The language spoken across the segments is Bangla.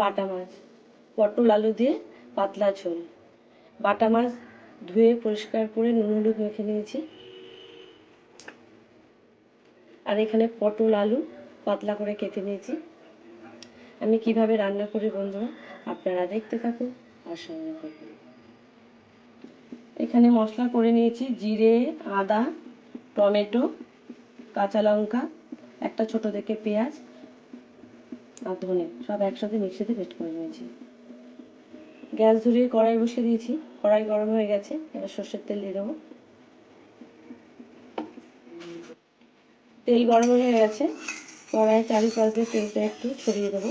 বাটা মাছ, পটল আলু দিয়ে পাতলা ঝোল। বাটা মাছ ধুয়ে পরিষ্কার করে নুন হলুদ মেখে নিয়েছি। আর এখানে পটল আলু পাতলা করে কেটে নিয়েছি। আমি কীভাবে রান্না করি বন্ধুরা, আপনারা দেখতে থাকুন আর সঙ্গে থাকুন। এখানে মশলা করে নিয়েছি জিরে, আদা, টমেটো, কাঁচা লঙ্কা, একটা ছোট দেখে পেঁয়াজ আর ধনে, সব একসাথে মিক্সিতে পেস্ট করে নিয়েছি। গ্যাস ধরিয়ে কড়াই বসিয়ে দিয়েছি। কড়াই গরম হয়ে গেছে, এবার সর্ষের তেল দিয়ে দেবো। তেল গরম হয়ে গেছে কড়াই চারিপাশ দিয়ে তেলটা একটু ছড়িয়ে দেবো।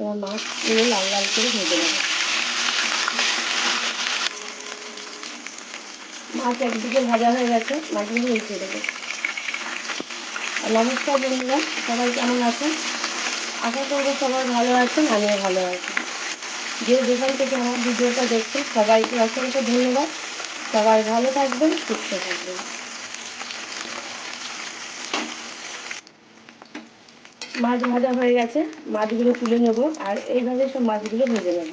এবার মাছ মাছগুলো লাল লাল করে ভেজে দেবো মাছ একদিকে ভাজা হয়ে গেছে, মাছগুলো উল্টে দেবো। নমস্কার বন্ধুরা, সবাই কেমন আছেন? আশা করব সবাই ভালো আছেন, আমিও ভালো আছি। যে যেখান থেকে আমার ভিডিওটা দেখছেন, সবাইকে অসংখ্য ধন্যবাদ। সবাই ভালো থাকবেন, সুস্থ থাকবেন। মাছ ভাজা হয়ে গেছে, মাছগুলো তুলে নেব, আর এইভাবে সব মাছগুলো ভেজে নেব।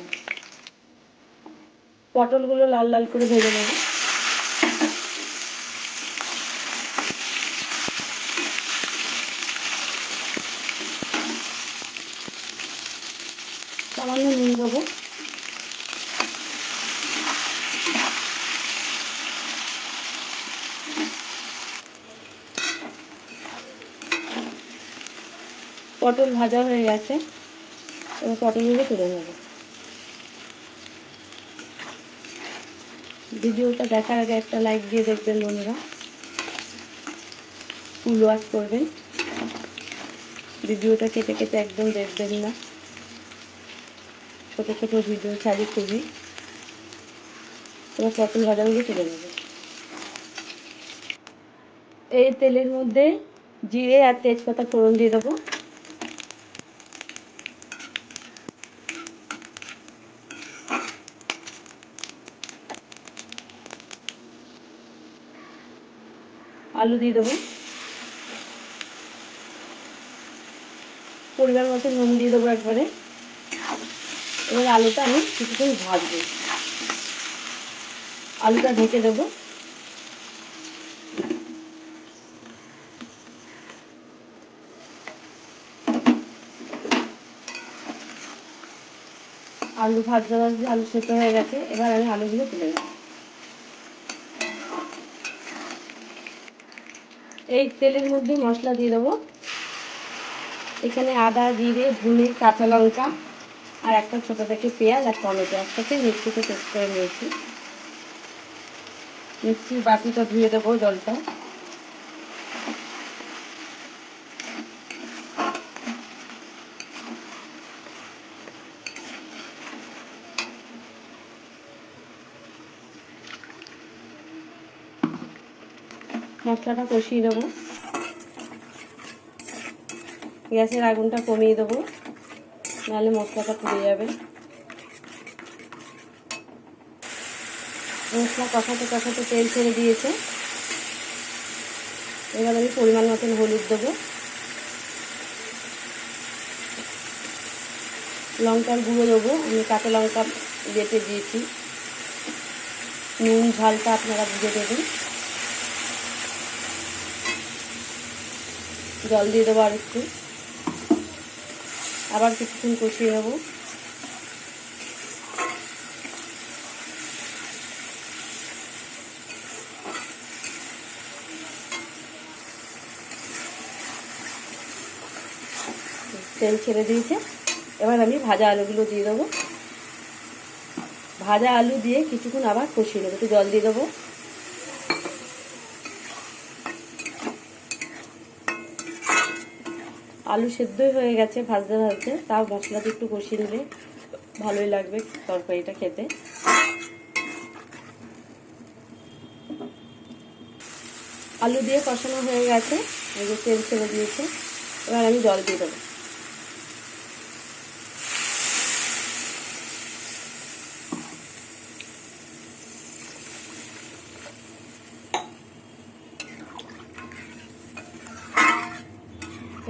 পটলগুলো লাল লাল করে ভেজে নেব। সামান্য নুন দেবো পটল ভাজা হয়ে গেছে। এবার পটলগুলো তুলে নেব। ভিডিওটা দেখার আগে একটা লাইক দিয়ে দেখবেন বন্ধুরা। ফুল ওয়াশ করবেন। ভিডিওটা কেটে কেটে একদম দেখবেন না। ছোটো ছোটো ভিডিও ছাড়ি খুবই এবার পটল ভাজাগুলো তুলে নেব। এই তেলের মধ্যে জিরে আর তেজপাতা ফোড়ন দিয়ে দেবো। আলু দিয়ে দেবো। পরিমাণ মতো নুন দিয়ে দেবো একবারে। এবার আলুটা আমি কিছুক্ষণ ভাজবো। আলুটা ঢেকে দেবো। আলু ভাজতে ভাজতে আলু সেদ্ধ হয়ে গেছে। এবার আমি আলুগুলো তুলে নেব। এই তেলের মধ্যে মশলা দিয়ে দেবো। এখানে আদা, জিরে, ধনে, কাঁচা লঙ্কা আর একটা ছোটো থেকে পেঁয়াজ আর টমেটো একসাথে মিক্সিতে পেস্ট করে নিয়েছি। মিক্সির বাটিটা ধুয়ে দেবো জলটা। মশলাটা কষিয়ে দেবো। গ্যাসের আগুনটা কমিয়ে দেবো। নাহলে মশলাটা পুড়ে যাবে। মশলা কষাতে কষাতে তেল ছেড়ে দিয়েছে। এবার আমি পরিমাণ মতন হলুদ দেবো। লঙ্কার গুঁড়ো দেবো। আমি কাঁচা লঙ্কা বেটে দিয়েছি। নুন, ঝালটা আপনারা বুঝে দেবেন। জল দিয়ে দেবো আর একটু আবার কিছুক্ষণ কষিয়ে নেব। তেল ছেড়ে দিয়েছে। এবার আমি ভাজা আলুগুলো দিয়ে দেবো। ভাজা আলু দিয়ে কিছুক্ষণ আবার কষিয়ে নেব। একটু জল দিয়ে দেবো। আলু সেদ্ধই হয়ে গেছে, ভাজতে ভাজতে। তাও মশলাটা একটু কষিয়ে নিলে ভালোই লাগবে তরকারিটা খেতে। আলু দিয়ে কষানো হয়ে গেছে, এই যে তেল ছেড়ে দিয়েছে। এবার আমি জল দিয়ে দেবো।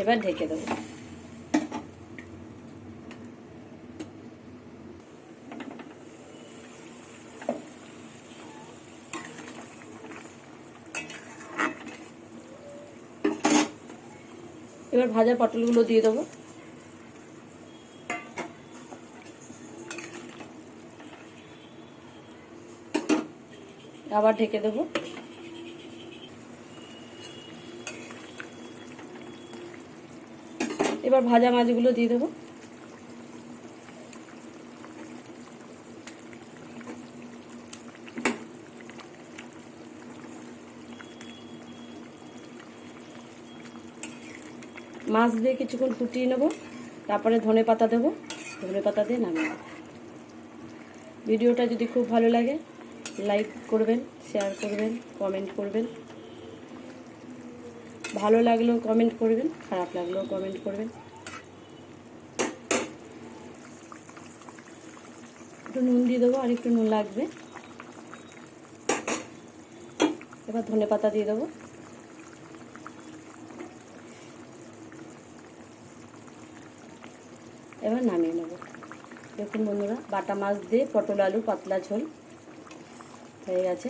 এবার ঢেকে দেবো। এবার ভাজা পটলগুলো দিয়ে দেবো। আবার ঢেকে দেবো। এবার ভাজা মাছগুলো দিয়ে দেবো মাছ দিয়ে কিছুক্ষণ ফুটিয়ে নেব, তারপরে ধনে পাতা দেবো, ধনে পাতা দিয়ে নামিয়ে। ভিডিওটা যদি খুব ভালো লাগে, লাইক করবেন, শেয়ার করবেন, কমেন্ট করবেন ভালো লাগলেও কমেন্ট করবেন, খারাপ লাগলেও কমেন্ট করবেন। একটু নুন দিয়ে দেবো আর একটু নুন লাগবে। এবার ধনে পাতা দিয়ে দেবো। এবার নামিয়ে নেব। দেখুন বন্ধুরা, বাটা মাছ দিয়ে পটল আলু, পাতলা ঝোল হয়ে গেছে।